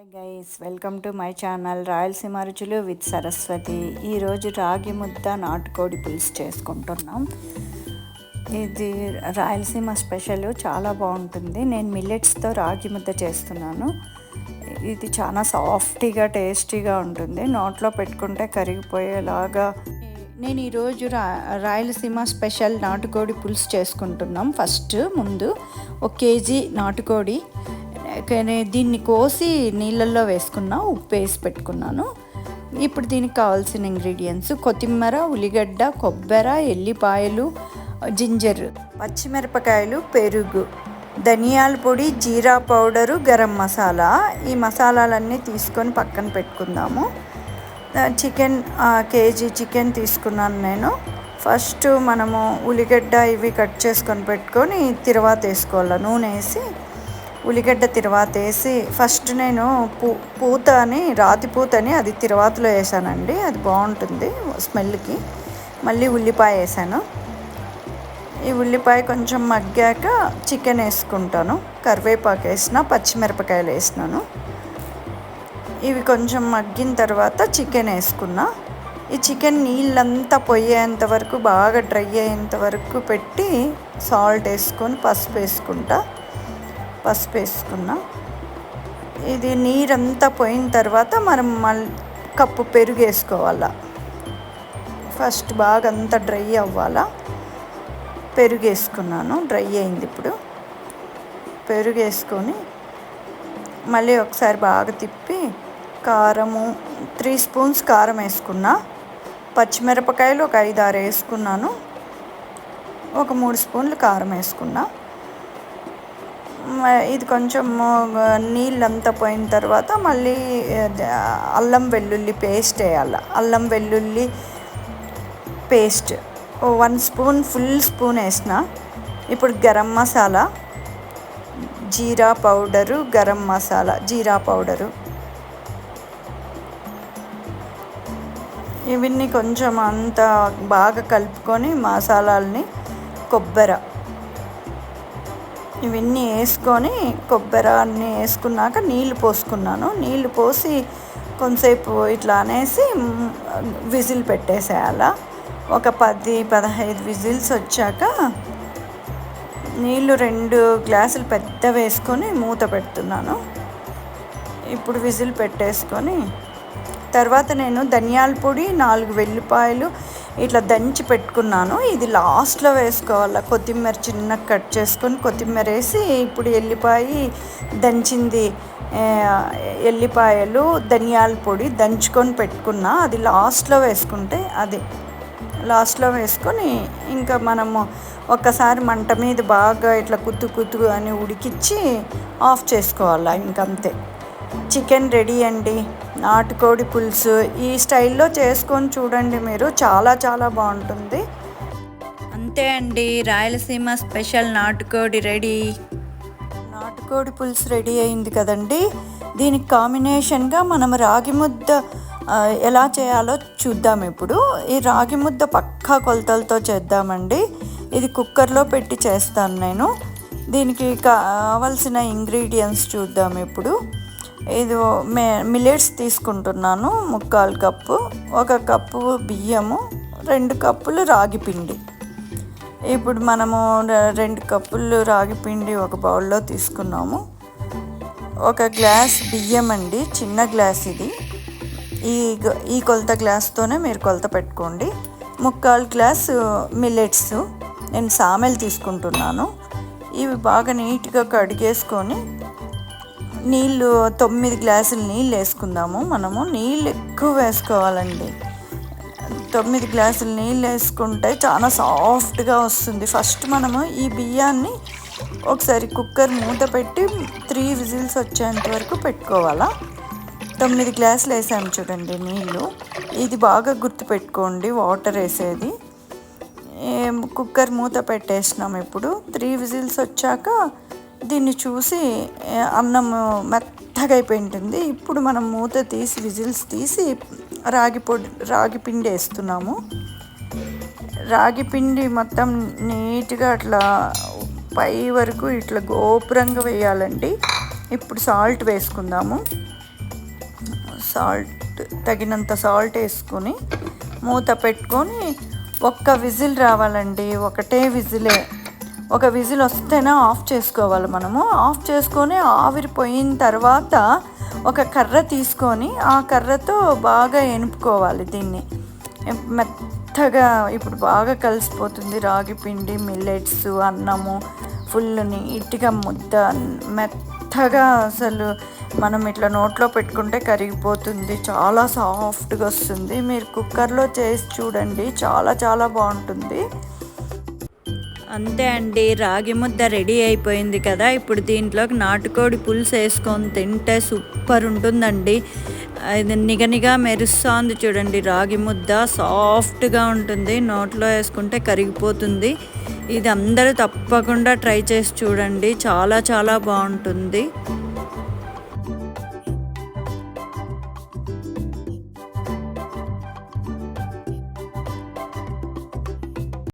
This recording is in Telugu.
Hi guys welcome to my channel Rayalaseema రుచులు విత్ సరస్వతి ఈరోజు రాగి ముద్ద నాటుకోడి పులుసు చేసుకుంటున్నాం. ఇది రాయలసీమ స్పెషల్ చాలా బాగుంటుంది. నేను మిల్లెట్స్తో రాగి ముద్ద చేస్తున్నాను. ఇది చాలా సాఫ్టీగా టేస్టీగా ఉంటుంది. నోట్లో పెట్టుకుంటే కరిగిపోయేలాగా. నేను ఈరోజు రా రాయలసీమ స్పెషల్ నాటుకోడి పులుసు చేసుకుంటున్నాం. ఫస్ట్ ముందు ఒక కేజీ నాటుకోడి. కానీ దీన్ని కోసి నీళ్ళల్లో వేసుకున్నా ఉప్పు వేసి పెట్టుకున్నాను. ఇప్పుడు దీనికి కావాల్సిన ఇంగ్రీడియంట్స్ కొత్తిమీర ఉల్లిగడ్డ కొబ్బరి ఎల్లిపాయలు జింజర్ పచ్చిమిరపకాయలు పెరుగు ధనియాల పొడి జీరా పౌడరు గరం మసాలా. ఈ మసాలాలన్నీ తీసుకొని పక్కన పెట్టుకుందాము. చికెన్ కేజీ చికెన్ తీసుకున్నాను నేను. ఫస్ట్ మనము ఉల్లిగడ్డ ఇవి కట్ చేసుకొని పెట్టుకొని తిరువాత వేసుకోవాలి నూనె వేసి. ఉల్లిగడ్డ తిరువాత వేసి ఫస్ట్ నేను పూ పూత అని రాతి పూత అని అది తిరువాతలో వేసానండి. అది బాగుంటుంది స్మెల్కి. మళ్ళీ ఉల్లిపాయ వేసాను. ఈ ఉల్లిపాయ కొంచెం మగ్గాక చికెన్ వేసుకుంటాను. కరివేపాకు వేసిన పచ్చిమిరపకాయలు వేసినాను. ఇవి కొంచెం మగ్గిన తర్వాత చికెన్ వేసుకున్నా. ఈ చికెన్ నీళ్ళంతా పొయ్యేంత వరకు బాగా డ్రై అయ్యేంత వరకు పెట్టి సాల్ట్ వేసుకొని పసుపు వేసుకుంటా. పసుపు వేసుకున్నా. ఇది నీరంతా పోయిన తర్వాత మనం మళ్ళీ కప్పు పెరుగు వేసుకోవాలా. ఫస్ట్ బాగా అంతా డ్రై అవ్వాలా. పెరుగు వేసుకున్నాను. డ్రై అయింది ఇప్పుడు. పెరుగు వేసుకొని మళ్ళీ ఒకసారి బాగా తిప్పి కారము త్రీ స్పూన్స్ కారం వేసుకున్నా. పచ్చిమిరపకాయలు ఒక ఐదు ఆరు వేసుకున్నాను. ఒక మూడు స్పూన్లు కారం వేసుకున్నా. ఇది కొంచెం నీళ్ళంతా పోయిన తర్వాత మళ్ళీ అల్లం వెల్లుల్లి పేస్ట్ వేయాలి. అల్లం వెల్లుల్లి paste. One spoon full spoon వేసిన. ఇప్పుడు గరం మసాలా జీరా పౌడరు గరం మసాలా జీరా పౌడరు. ఇవన్నీ కొంచెం అంత బాగా కలుపుకొని మసాలాలని కొబ్బరి. ఇవన్నీ వేసుకొని కొబ్బరి అన్నీ వేసుకున్నాక నీళ్ళు పోసుకున్నాను. నీళ్ళు పోసి కొంతసేపు ఇట్లా అనేసి విజిల్ పెట్టేసేయాల. ఒక పది పదహైదు విజిల్స్ వచ్చాక నీళ్ళు రెండు గ్లాసులు పెద్ద వేసుకొని మూత పెడుతున్నాను. ఇప్పుడు విజిల్ పెట్టేసుకొని తర్వాత నేను ధనియాల పొడి నాలుగు వెల్లిపాయలు ఇట్లా దంచి పెట్టుకున్నాను. ఇది లాస్ట్లో వేసుకోవాలి. కొత్తిమీర చిన్న కట్ చేసుకొని కొత్తిమీర వేసి ఇప్పుడు ఎల్లిపాయ దంచింది. ఎల్లిపాయలు ధనియాల పొడి దంచుకొని పెట్టుకున్నా. అది లాస్ట్లో వేసుకుంటే అది. లాస్ట్లో వేసుకొని ఇంకా మనము ఒక్కసారి మంట మీద బాగా ఇట్లా కుత్తు కుత్తు అని ఉడికిచ్చి ఆఫ్ చేసుకోవాలి ఇంకంతే. చికెన్ రెడీ అండి. నాటుకోడి పులుసు. ఈ స్టైల్లో చేసుకొని చూడండి మీరు. చాలా చాలా బాగుంటుంది. అంతే అండి. రాయలసీమ స్పెషల్ నాటుకోడి రెడీ. నాటుకోడి పులుసు రెడీ అయింది కదండి. దీనికి కాంబినేషన్గా మనం రాగి ముద్ద ఎలా చేయాలో చూద్దాం ఇప్పుడు. ఈ రాగి ముద్ద పక్కా కొలతలతో చేద్దామండి. ఇది కుక్కర్లో పెట్టి చేస్తాను నేను. దీనికి కావలసిన ఇంగ్రీడియంట్స్ చూద్దాం ఇప్పుడు. ఇది మే మిల్లెట్స్ తీసుకుంటున్నాను ముక్కాలు కప్పు ఒక కప్పు బియ్యము రెండు కప్పులు రాగి పిండి. ఇప్పుడు మనము రెండు కప్పులు రాగి పిండి ఒక బౌల్లో తీసుకున్నాము. ఒక గ్లాస్ బియ్యం అండి చిన్న గ్లాస్ ఇది. ఈ ఈ కొలత గ్లాస్తోనే మీరు కొలత పెట్టుకోండి. ముక్కాలు గ్లాస్ మిల్లెట్స్ నేను సామెలు తీసుకుంటున్నాను. ఇవి బాగా నీట్గా కడిగేసుకొని నీళ్ళు తొమ్మిది గ్లాసులు నీళ్ళు వేసుకుందాము. మనము నీళ్ళు ఎక్కువ వేసుకోవాలండి. తొమ్మిది గ్లాసులు నీళ్ళు వేసుకుంటే చాలా సాఫ్ట్గా వస్తుంది. ఫస్ట్ మనము ఈ బియ్యాన్ని ఒకసారి కుక్కర్ మూత పెట్టి త్రీ విజిల్స్ వచ్చేంత వరకు పెట్టుకోవాలా. తొమ్మిది గ్లాసులు వేసాము చూడండి నీళ్ళు. ఇది బాగా గుర్తుపెట్టుకోండి వాటర్ వేసేది. కుక్కర్ మూత పెట్టేసినాం ఇప్పుడు. త్రీ విజిల్స్ వచ్చాక దీన్ని చూసి అన్నం మెత్తగా అయిపోయి ఉంటుంది ఇప్పుడు మనం మూత తీసి విజిల్స్ తీసి రాగి పొడి రాగి పిండి వేస్తున్నాము. రాగి పిండి మొత్తం నీట్గా అట్లా పై వరకు ఇట్లా గోపురంగా వేయాలండి. ఇప్పుడు సాల్ట్ వేసుకుందాము. సాల్ట్ తగినంత సాల్ట్ వేసుకొని మూత పెట్టుకొని ఒక్క విజిల్ రావాలండి. ఒకటే విజిలే. ఒక విజిల్ వస్తేనే ఆఫ్ చేసుకోవాలి మనము. ఆఫ్ చేసుకొని ఆవిరిపోయిన తర్వాత ఒక కర్ర తీసుకొని ఆ కర్రతో బాగా ఎనుపుకోవాలి దీన్ని. మెత్తగా ఇప్పుడు బాగా కలిసిపోతుంది. రాగి పిండి మిల్లెట్స్ అన్నము ఫుల్ నీట్గా ముద్ద మెత్తగా అసలు మనం ఇట్లా నోట్లో పెట్టుకుంటే కరిగిపోతుంది. చాలా సాఫ్ట్గా వస్తుంది. మీరు కుక్కర్లో చేసి చూడండి. చాలా చాలా బాగుంటుంది. అంతే అండి రాగి ముద్ద రెడీ అయిపోయింది కదా. ఇప్పుడు దీంట్లోకి నాటుకోడి పులుసు వేసుకొని తింటే సూపర్ ఉంటుందండి. ఇది నిగనిగా మెరుస్తోంది చూడండి రాగి ముద్ద సాఫ్ట్గా ఉంటుంది. నోట్లో వేసుకుంటే కరిగిపోతుంది. ఇది అందరూ తప్పకుండా ట్రై చేసి చూడండి. చాలా చాలా బాగుంటుంది.